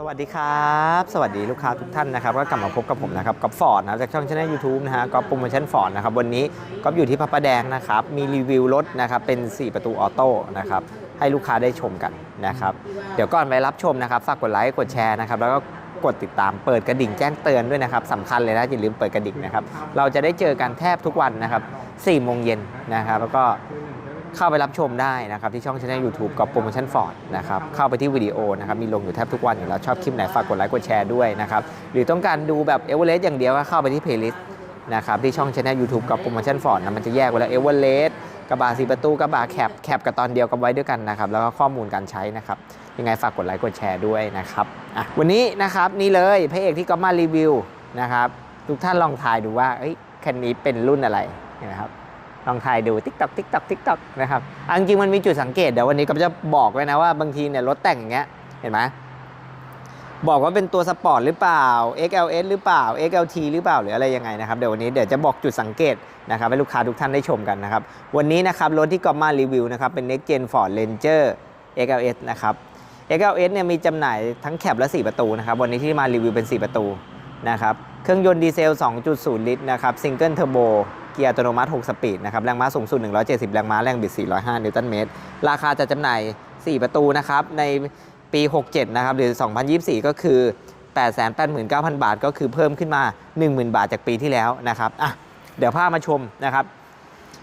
สวัสดีครับ สวัสดีลูกค้าทุกท่านนะครับก็กลับมาพบกับผมนะครับกับฟอร์ดนะครับจากช่องช anel YouTube นะฮะก็โปรโมชั่นฟอร์ดนะครับวันนี้ก็อยู่ที่พระประแดงนะครับ มีรีวิวรถนะครับเป็น 4 ประตูออโต้นะครับให้ลูกค้าได้ชมกันนะครับ เดี๋ยวก่อนไปรับชมนะครับฝากกดไลค์กดแชร์นะครับแล้วก็กดติดตามเปิดกระดิ่งแจ้งเตือนด้วยนะครับสำคัญเลยนะอย่าลืมเปิดกระดิ่งนะครับเราจะได้เจอกันแทบทุกวันนะครับ4โมงเย็นนะครับแล้วก็ เข้าไปรับชมได้นะครับที่ช่องช anel YouTube กับโปรโมชั่นฟอร์ดนะครับเข้าไปที่วิดีโอนะครับมีลงอยู่แทบทุกวันอยู่แล้วชอบคลิปไหนฝากกดไลค์กดแชร์ด้วยนะครับหรือต้องการดูแบบเอเวอเรสต์อย่างเดียวก็เข้าไปที่เพลย์ลิสต์นะครับที่ช่องช anel YouTube กับโปรโมชั่นฟอร์ดนะมันจะแยกไว้แล้วเอเวอเรสต์กระบะสีประตูกระบะแคบแคบกับตอนเดียวกันไว้ด้วยกันนะครับแล้วก็ข้อมูลการใช้นะครับยังไงฝากกดไลค์กดแชร์ด้วยนะครับอะวันนี้นะครับนี่เลยพระเอกที่ก็มารีวิวนะครับทุกท่านลองทายดูว่าเอ้ยคันนี้เป็นรุ่นอะไรนะครับ ลองถ่ายดูติ๊กตอกติ๊กตอกติ๊กตอกนะครับอันจริงๆมันมีจุดสังเกตเดี๋ยววันนี้ก็จะบอกไว้นะว่าบางทีเนี่ยรถแต่งอย่างเงี้ยเห็นไหมบอกว่าเป็นตัวสปอร์ตหรือเปล่า XLS หรือเปล่า XLT หรือเปล่าหรืออะไรยังไงนะครับเดี๋ยววันนี้เดี๋ยวจะบอกจุดสังเกตนะครับให้ลูกค้าทุกท่านได้ชมกันนะครับวันนี้นะครับรถที่ก็มารีวิวนะครับเป็น Next Gen Ford Ranger XLS นะครับ XLS เนี่ยมีจำหน่ายทั้งแคบและ 4 ประตูนะครับวันนี้ที่มารีวิวเป็น 4 ประตูนะครับเครื่องยนต์ดีเซล 2.0 ลิตรนะครับซิงเกิลเทอร์โบ เกียร์อัตโนมัติ 6 สปีดนะครับ แรงม้าสูงสุด 170 แรงม้า แรงบิด 405 นิวตันเมตร ราคาจะจำหน่าย 4 ประตูนะครับ ในปี 67 นะครับ หรือ 2024 ก็คือ 889,000 บาท ก็คือเพิ่มขึ้นมา 10,000 บาทจากปีที่แล้วนะครับ อะ เดี๋ยวพามาชมนะครับ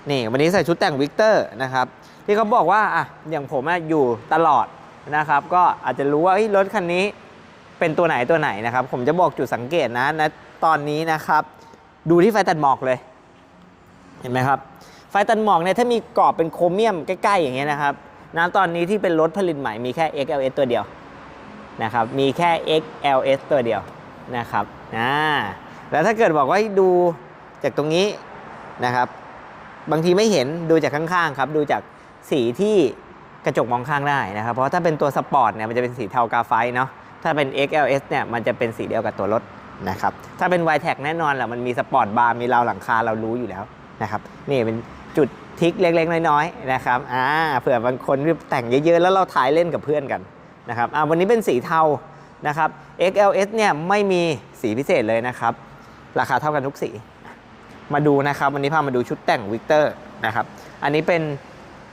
นี่ วันนี้ใส่ชุดแต่งวิกเตอร์นะครับ ที่เขาบอกว่า อะ อย่างผมอะอยู่ตลอดนะครับ ก็อาจจะรู้ว่ารถคันนี้เป็นตัวไหนตัวไหนนะครับ ผมจะบอกจุดสังเกตนะนะตอนนี้นะครับ ดูที่ไฟตัดหมอกเลย เห็นไหมครับ ไฟตัดหมอกเนี่ยถ้ามีกรอบเป็นโครเมียมใกล้ ๆ อย่างเงี้ยนะครับนะตอนนี้ที่เป็นรถผลิตใหม่มีแค่ XLS ตัวเดียวนะครับมีแค่ XLS ตัวเดียวนะครับอ่าแล้วถ้าเกิดบอกว่าให้ดูจากตรงนี้นะครับ บางทีไม่เห็นดูจากข้างๆครับดูจากสีที่กระจกมองข้างได้นะครับ เพราะถ้าเป็นตัวสปอร์ตเนี่ยมันจะเป็นสีเทากาไฟเนาะถ้าเป็น XLS เนี่ยมันจะเป็นสีเดียวกับตัวรถนะครับถ้าเป็น y t e c แน่นอนแหละมันมีสปอร์ตบาร์มีราวหลังคาเรารู้อยู่แล้ว นะครับนี่เป็นจุดทิกเล็กๆ น้อยๆนะครับอ่าเผื่อบางคนที่แต่งเยอะๆ แล้วเราถ่ายเล่นกับเพื่อนกันนะครับอ่าวันนี้เป็นสีเทานะครับ XLS เนี่ยไม่มีสีพิเศษเลยนะครับ ราคาเท่ากันทุกสี มาดูนะครับ วันนี้พามาดูชุดแต่งวิกเตอร์นะครับอันนี้เป็น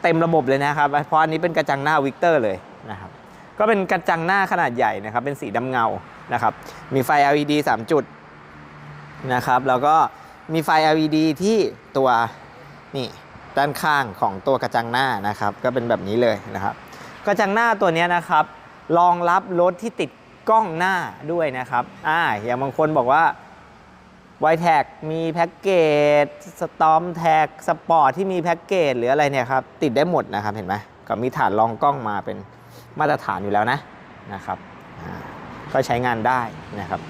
เต็มระบบเลยนะครับ เพราะอันนี้เป็นกระจังหน้าวิกเตอร์เลยนะครับก็เป็นกระจังหน้าขนาดใหญ่นะครับ เป็นสีดำเงานะครับ มีไฟ LED 3 จุดนะครับ แล้วก็ มีไฟ LED ที่ตัวนี่ด้านข้างของตัวกระจังหน้านะครับ ก็เป็นแบบนี้เลยนะครับ กระจังหน้าตัวนี้นะครับ รองรับรถที่ติดกล้องหน้าด้วยนะครับอ่าอย่างบางคนบอกว่าไวแท็กมีแพ็กเกจสตอมแท็กสปอร์ตที่มีแพ็กเกจหรืออะไรเนี่ยครับ ติดได้หมดนะครับเห็นไหมก็มีฐานรองกล้องมาเป็นมาตรฐานอยู่แล้วนะนะครับก็ใช้งานได้นะครับ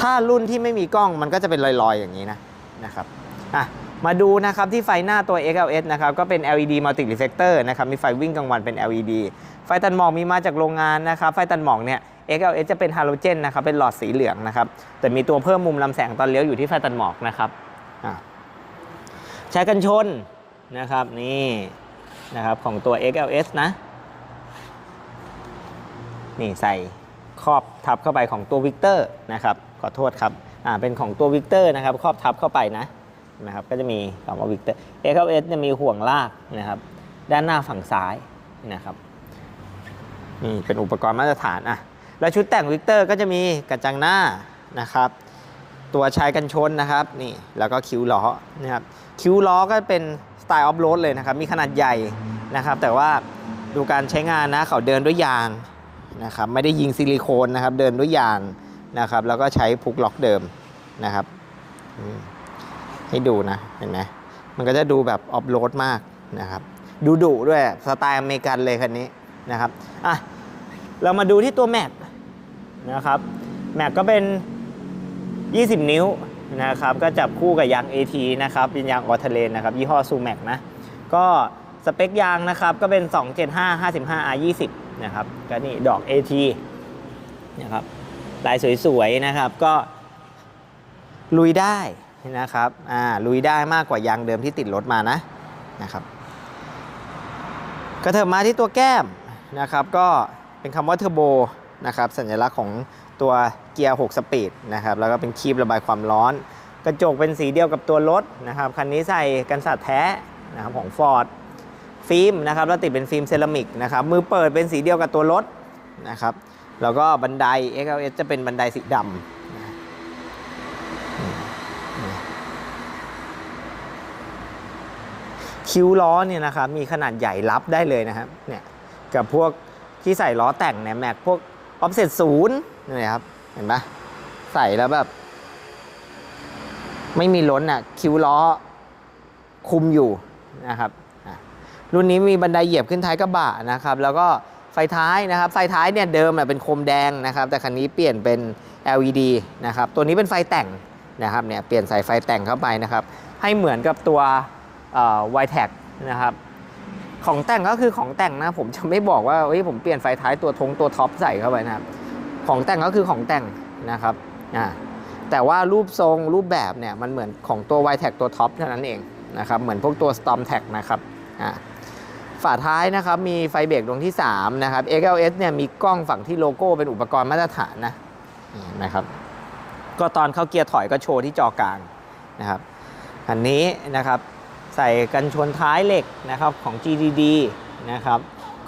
ถ้ารุ่นที่ไม่มีกล้องมันก็จะเป็นลอยๆอย่างนี้นะนะครับอะมาดูนะครับที่ไฟหน้าตัว XLS นะครับก็เป็น LED multi reflector นะครับมีไฟวิ่งกลางวันเป็น LED ไฟตัดหมอกมีมาจากโรงงานนะครับไฟตัดหมอกเนี่ย XLS จะเป็นฮาโลเจนนะครับเป็นหลอดสีเหลืองนะครับแต่มีตัวเพิ่มมุมลำแสงตอนเลี้ยวอยู่ที่ไฟตัดหมอกนะครับอะใช้กันชนนะครับนี่นะครับของตัว XLS นะ นี่ใส่ครอบทับเข้าไปของตัววิกเตอร์นะครับ อโทษครับอ่าเป็นของตัววิกเตอร์นะครับครอบทับเข้าไปนะนะครับก็จะมีคำว่าวิกเตอร์ XLS จะมีห่วงลากนะครับด้านหน้าฝั่งซ้ายนะครับนี่เป็นอุปกรณ์มาตรฐานอะแล้วชุดแต่งวิกเตอร์ก็จะมีกระจังหน้านะครับตัวชายกันชนนะครับนี่แล้วก็คิ้วล้อนะครับคิ้วล้อก็เป็นสไตล์ออฟโรดเลยนะครับมีขนาดใหญ่นะครับแต่ว่าดูการใช้งานนะเขาเดินด้วยยางนะครับไม่ได้ยิงซิลิโคนนะครับเดินด้วยยาง นะครับ แล้วก็ใช้พุกล็อกเดิมนะครับให้ดูนะเห็นไหมมันก็จะดูแบบออฟโรดมากนะครับ ดูดุด้วยสไตล์อเมริกันเลยคันนี้นะครับอะเรามาดูที่ตัวแม็กนะครับแม็กก็เป็น 20 นิ้วนะครับ ก็จับคู่กับยาง AT นะครับเป็นยางออเทเลนนะครับ ยี่ห้อซูแม็กนะ ก็สเปคยางนะครับ ก็เป็น 275 55 R20 นะครับ ก็นี่ดอก AT นะครับ ลายสวยๆนะครับ ก็ลุยได้นะครับอ่าลุยได้มากกว่ายางเดิมที่ติดรถมานะนะครับ กระเถิบมาที่ตัวแก้มนะครับ ก็เป็นคำว่าเทอร์โบนะครับสัญลักษณ์ของตัวเกียร์ 6 สปีดนะครับแล้วก็เป็นคีบระบายความร้อน กระจกเป็นสีเดียวกับตัวรถนะครับคันนี้ใส่กันสาดแท้นะครับของ Ford ฟิล์มนะครับแล้วติดเป็นฟิล์มเซรามิกนะครับมือเปิดเป็นสีเดียวกับตัวรถนะครับ แล้วก็บันได XLS จะเป็นบันไดสีดำคิ้วล้อเนี่ยนะครับมีขนาดใหญ่รับได้เลยนะครับเนี่ยกับพวกที่ใส่ล้อแต่งเนี่ยแม็กพวกออฟเซ็ตศูนย์นี่ครับเห็นปะใส่แล้วแบบ ไม่มีล้นอะคิ้วล้อคุมอยู่นะครับรุ่นนี้มีบันไดเหยียบขึ้นท้ายกระบะนะครับ แล้วก็ ไฟท้ายนะครับ ไฟท้ายเนี่ยเดิมเป็นโคมแดงนะครับ แต่คันนี้เปลี่ยนเป็น LED นะครับ ตัวนี้เป็นไฟแต่งนะครับ เนี่ยเปลี่ยนใส่ไฟแต่งเข้าไปนะครับ ให้เหมือนกับตัววายแท็กนะครับ ของแต่งก็คือของแต่งนะ ผมจะไม่บอกว่าเฮ้ยผมเปลี่ยนไฟท้ายตัวทงตัวท็อปใส่เข้าไปนะครับ ของแต่งก็คือของแต่งนะครับ อ่า แต่ว่ารูปทรงรูปแบบเนี่ยมันเหมือนของตัว y t a g ตัวท็อปเท่านั้นเองนะครับ เหมือนพวกตัว Storm Tag นะครับ อ่า ฝาท้ายนะครับมีไฟเบรกดวงที่ 3 นะครับ XLS เนี่ยมีกล้องฝั่งที่โลโก้เป็นอุปกรณ์มาตรฐานนะนี่เห็นะครับ ก็ตอนเข้าเกียร์ถอยก็โชว์ที่จอกลางนะครับ อันนี้นะครับใส่กันชนท้ายเหล็กนะครับของ GDD นะครับ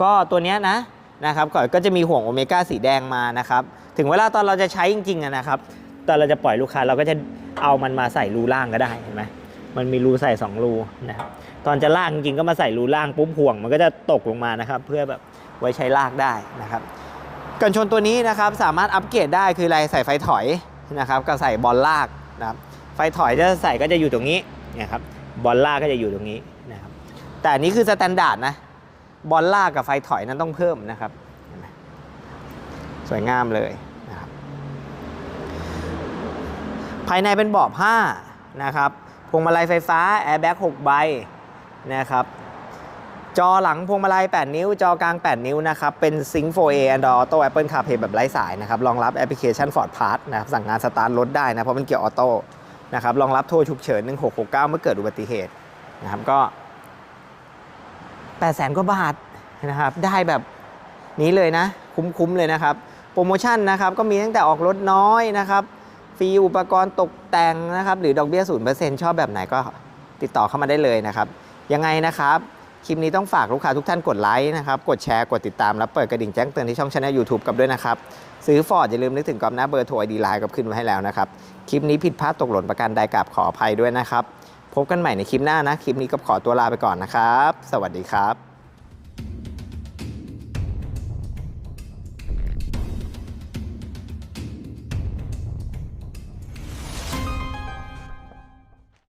ก็ตัวเนี้ยนะนะครับก่อนก็จะมีห่วงโอเมก้าสีแดงมานะครับ ถึงเวลาตอนเราจะใช้จริงๆนะครับ ตอนเราจะปล่อยลูกค้าเราก็จะเอามันมาใส่รูล่างก็ได้เห็นไหม มันมีรูใส่2รูนะครับตอนจะลากจริงๆก็มาใส่รูล่างปุ๊บห่วง มันก็จะตกลงมานะครับเพื่อแบบไว้ใช้ลากได้นะครับกันชนตัวนี้นะครับสามารถอัปเกรดได้คืออะไรใส่ไฟถอยนะครับกับใส่บอลลากนะครับไฟถอยจะใส่ก็จะอยู่ตรงนี้นะครับบอลลากก็จะอยู่ตรงนี้นะครับแต่อันนี้คือสแตนดาร์ดนะบอลลากกับไฟถอยนั้นต้องเพิ่มนะครับสวยงามเลยนะครับภายในเป็นเบาะผ้านะครับ พวงมาลัยไฟฟ้าแอร์แบ็ก6ใบนะครับจอหลังพวงมาลัย 8 นิ้ว จอกลาง 8 นิ้วนะครับ เป็น Sync 4A Android Auto Apple CarPlay แบบไร้สายนะครับ รองรับแอปพลิเคชัน Ford Pass นะครับ สั่งงานสตาร์ทรถได้นะ เพราะมันเกี่ยวออโต้นะครับ รองรับโทรฉุกเฉิน 1669 เมื่อเกิดอุบัติเหตุนะครับ ก็ 8 0 0 0 0กว่าบาทนะครับ ได้แบบนี้เลยนะ คุ้มๆเลยนะครับ โปรโมชั่นนะครับ ก็มีตั้งแต่ออกรถน้อยนะครับ ฟรีอุปกรณ์ตกแต่งนะครับ หรือดอกเบี้ย0%ชอบแบบไหนก็ติดต่อเข้ามาได้เลยนะครับ ยังไงนะครับ คลิปนี้ต้องฝากลูกค้าทุกท่านกดไลค์นะครับ กดแชร์ กดติดตาม และเปิดกระดิ่งแจ้งเตือนที่ช่องช anel YouTube กับด้วยนะครับ ซื้อฟอร์ดอย่าลืมนึกถึงกรอบหน้าเบอร์โทรดีไลน์กับขึ้นไว้ให้แล้วนะครับ คลิปนี้ผิดพลาดตกหล่นประการใดกับขออภัยด้วยนะครับ พบกันใหม่ในคลิปหน้านะ คลิปนี้ก็ขอตัวลาไปก่อนนะครับ สวัสดีครับ